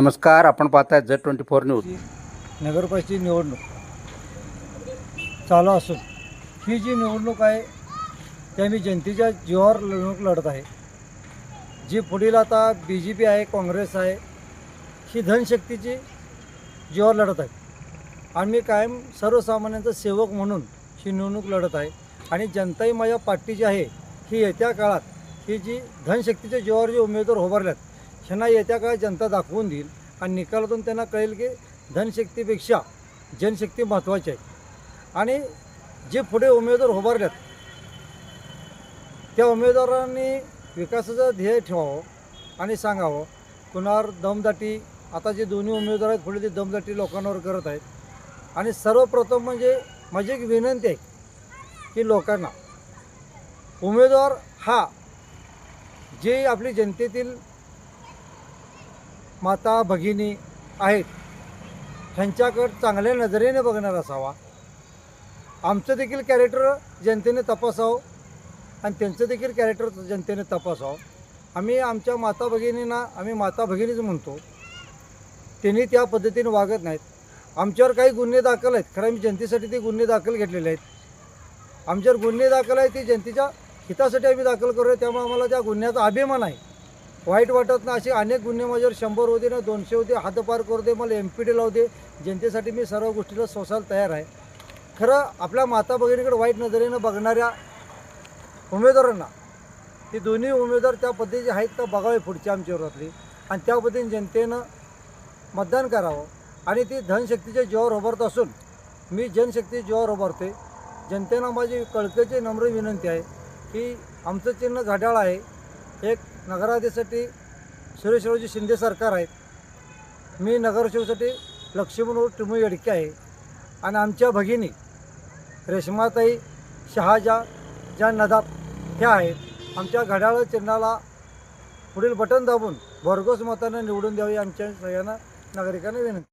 नमस्कार आपण पाहताय झेड ट्वेंटी फोर न्यूज. नगरपालिकेची निवडणूक चालू असून ही जी निवडणूक आहे त्या मी जनतेच्या जीवावर निवडणूक लढत आहे. जी पुढील आता बी जे पी आहे काँग्रेस आहे ही धनशक्तीची जीवावर लढत आहे. आणि मी कायम सर्वसामान्यांचा सेवक म्हणून ही निवडणूक लढत आहे. आणि जनताही माझ्या पार्टीची आहे ही येत्या काळात ही जी धनशक्तीच्या जीवावर जे उमेदवार उभारल्यात ह्यांना येत्या काळात जनता दाखवून देईल. आणि निकालातून त्यांना कळेल की धनशक्तीपेक्षा जनशक्ती महत्त्वाची आहे. आणि जे पुढे उमेदवार उभारल्यात त्या उमेदवारांनी विकासाचं ध्येय ठेवावं आणि सांगावं कुणावर दमदाटी आता जे दोन्ही उमेदवार आहेत पुढे ते दमदाटी लोकांवर करत आहेत. आणि सर्वप्रथम म्हणजे माझी एक विनंती आहे की लोकांना उमेदवार हा जे आपली जनतेतील माता भगिनी आहेत. ह्यांच्याकडं चांगल्या नजरेने बघणार असावा. आमचं देखील कॅरेक्टर जनतेने तपासावं आणि त्यांचं देखील कॅरेक्टर जनतेने तपासावं. आम्ही आमच्या माता भगिनींना आम्ही माता भगिनीच म्हणतो. त्यांनी त्या पद्धतीने वागत नाहीत. आमच्यावर काही गुन्हे दाखल आहेत. खरं आम्ही जनतेसाठी ते गुन्हे दाखल घेतलेले आहेत. आमच्यावर गुन्हे दाखल आहेत ते जनतेच्या हितासाठी आम्ही दाखल करूया. त्यामुळे आम्हाला त्या गुन्ह्याचा अभिमान आहे. वाईट वाटत ना असे अनेक गुन्हे माझ्यावर शंभर होते ना दोनशे होते हातपार करू दे मला एम पी डी लावू दे जनतेसाठी मी सर्व गोष्टीला सोसायला तयार आहे. खरं आपल्या माता भगिनीकडे वाईट नजरेनं बघणाऱ्या उमेदवारांना ते दोन्ही उमेदवार त्या पद्धतीचे आहेत तर बघावे पुढच्या आमच्या विरोधातली आणि त्या पद्धतीने जनतेनं मतदान करावं. आणि ती धनशक्तीच्या जीवावर उभारत असून मी जनशक्ती जीवावर उभारते जनतेनं माझी कळकळीची नम्र विनंती आहे की आमचं चिन्ह घड्याळ आहे. एक नगराधीसाठी सुरेशरावजी शिंदे सरकार आहेत मी नगरसेवसाठी लक्ष्मण टिमू येडके आहे. आणि आमच्या भगिनी रेश्माताई शहाजा ज्या नदाब ह्या आहेत आमच्या घड्याळ चिन्हाला पुढील बटन दाबून भरघोस मतानं निवडून द्यावी आमच्या सगळ्यांना नागरिकांना विनंती.